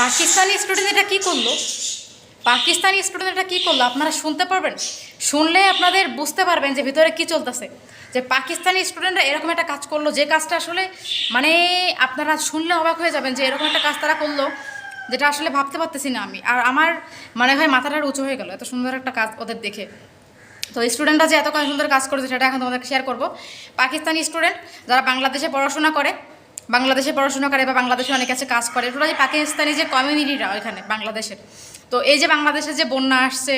Pakistani student এটা কী করল? Pakistani student এটা কী করল? আপনারা শুনতে পারবেন। শুনলে আপনাদের বুঝতে পারবেন যে ভিতরে কী চলতেছে। যে পাকিস্তানি স্টুডেন্টরা এরকম একটা কাজ করল, যে কাজটা আসলে মানে আপনারা শুনলে অবাক হয়ে যাবেন যে এরকম একটা কাজ তারা করল, যেটা আসলে ভাবতে পারতেছি না আমি। আর আমার মনে হয় মাথাটা উঁচু হয়ে গেল, এত সুন্দর একটা কাজ ওদের দেখে। তো স্টুডেন্টরা যে এত সুন্দর কাজ করেছে, সেটা এখন তোমাদেরকে শেয়ার করব। পাকিস্তানি স্টুডেন্ট যারা বাংলাদেশে পড়াশোনা করে বাংলাদেশে পড়াশোনা করে বা বাংলাদেশে অনেক কাছে কাজ করে। টোটালি পাকিস্তানি যে কমিউনিটিরা ওইখানে, বাংলাদেশের। তো এই যে বাংলাদেশে যে বন্যা আসছে,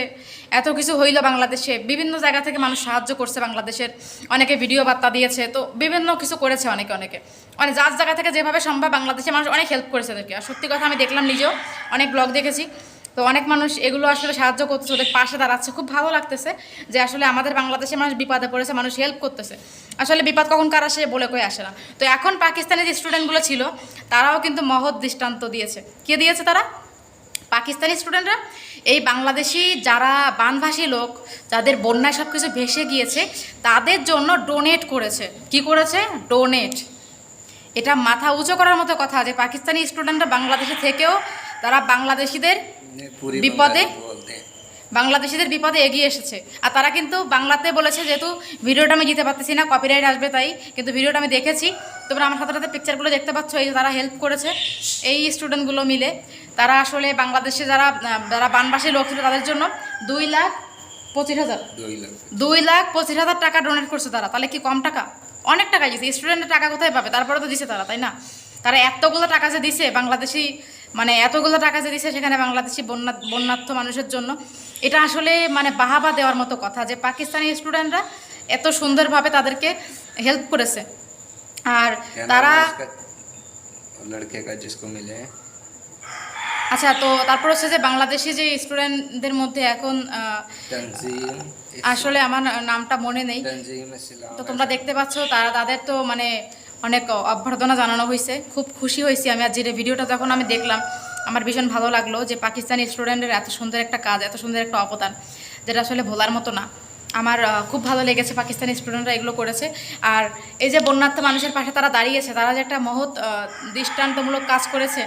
এত কিছু হইল বাংলাদেশে। বিভিন্ন জায়গা থেকে মানুষ সাহায্য করছে বাংলাদেশের। অনেকে ভিডিও বার্তা দিয়েছে। তো বিভিন্ন কিছু করেছে অনেকে অনেকে। মানে যার জায়গা থেকে যেভাবে সম্ভব বাংলাদেশে মানুষ অনেক হেল্প করেছে আর সত্যি কথা আমি দেখলাম নিজেও, অনেক ব্লগ দেখেছি। তো অনেক মানুষ এগুলো আসলে সাহায্য করতেছে, ওদের পাশে দাঁড়াচ্ছে। খুব ভালো লাগতেছে যে আসলে আমাদের বাংলাদেশে মানুষ বিপদে পড়েছে, মানুষ হেল্প করতেছে। আসলে বিপদ কখন কার আসে বলে কয়ে আসে না। তো এখন পাকিস্তানের যে স্টুডেন্টগুলো ছিল, তারাও কিন্তু মহৎ দৃষ্টান্ত দিয়েছে। কে দিয়েছে তারা? পাকিস্তানি স্টুডেন্টরা এই বাংলাদেশি যারা বানভাসী লোক, যাদের বন্যায় সব কিছু ভেসে গিয়েছে, তাদের জন্য ডোনেট করেছে। কি করেছে? ডোনেট এটা মাথা উঁচু করার মতো কথা যে পাকিস্তানি স্টুডেন্টরা বাংলাদেশে থেকেও তারা বাংলাদেশিদের বিপদে বাংলাদেশিদের বিপদে এগিয়ে এসেছে। আর তারা কিন্তু বাংলাতে বলেছে যেহেতু ভিডিওটা আমি দিতে পারতেছি না কপিরাইট আসবে তাই কিন্তু ভিডিওটা আমি দেখেছি। তোমরা আমার সাথে সাথে পিকচারগুলো দেখতে পাচ্ছ এই তারা হেল্প করেছে এই স্টুডেন্টগুলো মিলে। তারা আসলে বাংলাদেশে যারা যারা বানবাসী লোক ছিল তাদের জন্য দুই লাখ পঁচিশ হাজার। দুই লাখ। পঁচিশ হাজার টাকা ডোনেট করছে তারা। তাহলে কি কম টাকা? অনেক টাকা দিয়েছে। স্টুডেন্টের টাকা কোথায় পাবে? তারপরে তো দিছে তারা তাই না? তারা এতগুলো টাকা যে দিছে বাংলাদেশি মানে এতগুলো টাকা যে দিচ্ছে সেখানে বাংলাদেশি বন্যা বন্যার্থ মানুষের জন্য এটা আসলে মানে বাহাবা দেওয়ার মতো কথা যে পাকিস্তানি স্টুডেন্টরা এত সুন্দরভাবে তাদেরকে হেল্প করেছে। আর তারা আচ্ছা তো তারপর হচ্ছে যে বাংলাদেশি যে স্টুডেন্টদের মধ্যে এখন আসলে আমার নামটা মনে নেই। তো তোমরা দেখতে পাচ্ছ তারা তাদের তো মানে অনেক অভ্যর্থনা জানানো হয়েছে। খুব খুশি হয়েছি আমি আজ যে ভিডিওটা যখন আমি দেখলাম, আমার ভীষণ ভালো লাগল যে পাকিস্তানি স্টুডেন্টের এত সুন্দর একটা কাজ, এত সুন্দর একটা অবদান, যেটা আসলে ভোলার মতো না। আমার খুব ভালো লেগেছে পাকিস্তানি স্টুডেন্টরা এগুলো করেছে। আর এই যে বন্যার্থ মানুষের পাশে তারা দাঁড়িয়েছে, তারা যে একটা মহৎ দৃষ্টান্তমূলক কাজ করেছে,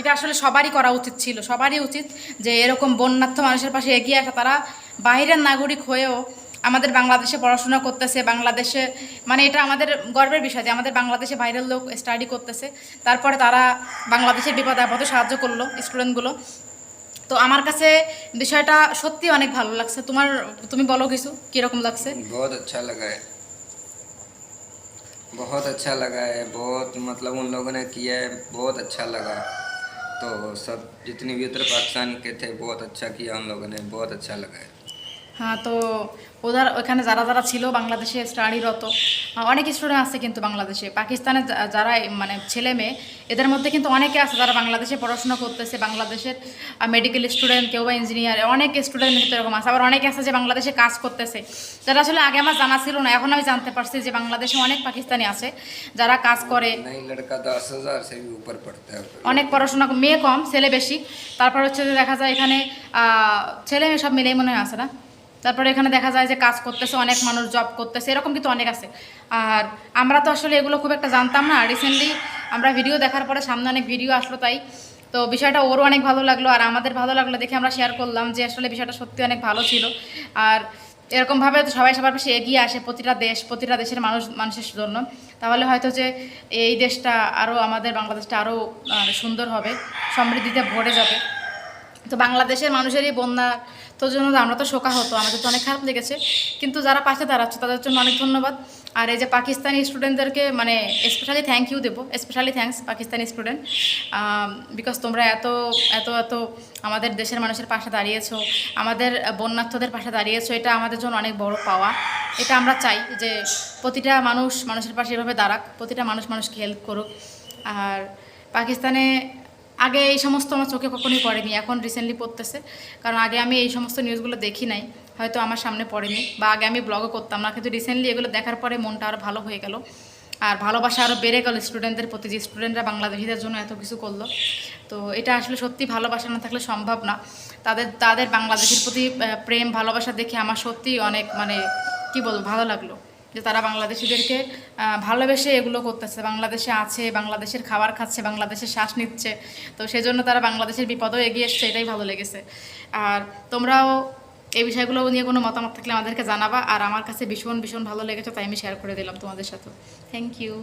এটা আসলে সবারই করা উচিত ছিল। সবারই উচিত যে এরকম বন্যার্থ মানুষের পাশে এগিয়ে আসা, তারা বাইরের নাগরিক হয়েও আমাদের বাংলাদেশে পড়াশোনা করতেছে বাংলাদেশে মানে এটা আমাদের গর্বের বিষয় যে আমাদের বাংলাদেশে বাইরের লোক স্টাডি করতেছে তারপরে তারা বাংলাদেশের বিপদ আপদে সাহায্য করলো স্টুডেন্টগুলো তো আমার কাছে বিষয়টা সত্যি অনেক ভালো লাগছে তোমার তুমি বলো কিছু কীরকম লাগছে बहुत अच्छा लगा है बहुत अच्छा लगा है बहुत मतलब उन लोगों ने किया है बहुत अच्छा लगा तो सब जितने भी उत्तर पाकिस्तान के थे बहुत अच्छा किया उन लोगों ने बहुत अच्छा लगा है হ্যাঁ তো ওদের ওখানে যারা যারা ছিল বাংলাদেশে স্টাডিরত অনেক স্টুডেন্ট আছে কিন্তু বাংলাদেশে। পাকিস্তানে যারা মানে ছেলে মেয়ে এদের মধ্যে কিন্তু অনেকে আছে যারা বাংলাদেশে পড়াশোনা করতেছে বাংলাদেশের মেডিকেল স্টুডেন্ট কেউ বা ইঞ্জিনিয়ার অনেক স্টুডেন্ট কিন্তু এরকম আছে। আবার অনেকে আছে যে বাংলাদেশে কাজ করতেছে। যারা আসলে আগে আমার জানা ছিল না এখন আমি জানতে পারছি যে বাংলাদেশে অনেক পাকিস্তানি আছে যারা কাজ করে। অনেক পড়াশোনা মেয়ে কম ছেলে বেশি। তারপর হচ্ছে দেখা যায় এখানে ছেলে মেয়ে সব মিলেই মনে হয় আছে না? তারপরে এখানে দেখা যায় যে কাজ করতেছে, অনেক মানুষ জব করতেছে, এরকম কিন্তু অনেক আছে। আর আমরা তো আসলে এগুলো খুব একটা জানতাম না। রিসেন্টলি আমরা ভিডিও দেখার পরে সামনে অনেক ভিডিও আসলো তাই। তো বিষয়টা ওরও অনেক ভালো লাগল আর আমাদের ভালো লাগল দেখে আমরা শেয়ার করলাম যে আসলে বিষয়টা সত্যি অনেক ভালো ছিল। আর এরকমভাবে সবাই সবার পাশে এগিয়ে আসে প্রতিটা দেশ, প্রতিটা দেশের মানুষ, মানুষের জন্য। তাহলে হয়তো যে এই দেশটা আরও, আমাদের বাংলাদেশটা আরও সুন্দর হবে, সমৃদ্ধিতে ভরে যাবে। তো বাংলাদেশের মানুষেরই বন্যা, তো জন্য আমরা তো শোকা হতো আমাদের তো অনেক খারাপ লেগেছে। কিন্তু যারা পাশে দাঁড়াচ্ছে, তাদের জন্য অনেক ধন্যবাদ। আর এই যে পাকিস্তানি স্টুডেন্টদেরকে মানে স্পেশালি থ্যাংক ইউ দেবো specially thanks Pakistani student because তোমরা এত এত এত আমাদের দেশের মানুষের পাশে দাঁড়িয়েছো, আমাদের বন্যার্থদের পাশে দাঁড়িয়েছো, এটা আমাদের জন্য অনেক বড় পাওয়া। এটা আমরা চাই যে প্রতিটা মানুষ মানুষের পাশে এভাবে দাঁড়াক, প্রতিটা মানুষ মানুষকে হেল্প করুক। আর পাকিস্তানে আগে এই সমস্ত আমার চোখে কখনোই পড়েনি, এখন রিসেন্টলি পড়তেছে। কারণ আগে আমি এই সমস্ত নিউজগুলো দেখি নাই, হয়তো আমার সামনে পড়েনি বা আগে আমি ব্লগও করতাম না, কিন্তু রিসেন্টলি এগুলো দেখার পরে মনটা আরও ভালো হয়ে গেল। আর ভালোবাসা আরও বেড়ে গেল স্টুডেন্টদের প্রতি, যে স্টুডেন্টরা বাংলাদেশিদের জন্য এত কিছু করল। তো এটা আসলে সত্যি ভালোবাসা না থাকলে সম্ভব না। তাদের তাদের বাংলাদেশের প্রতি প্রেম, ভালোবাসা দেখে আমার সত্যি অনেক মানে কি বলব, ভালো লাগল। যে তারা বাংলাদেশিদেরকে ভালোবেসে এগুলো করতেছে। বাংলাদেশে আছে, বাংলাদেশের খাবার খাচ্ছে বাংলাদেশের শ্বাস নিচ্ছে। তো সেজন্য তারা বাংলাদেশের বিপদও এগিয়ে এসছে, এটাই ভালো লেগেছে। আর তোমরাও এই বিষয়গুলো নিয়ে কোনো মতামত থাকলে আমাদেরকে জানাবা। আর আমার কাছে ভীষণ ভীষণ ভালো লেগেছে, তাই আমি শেয়ার করে দিলাম তোমাদের সাথে থ্যাংক ইউ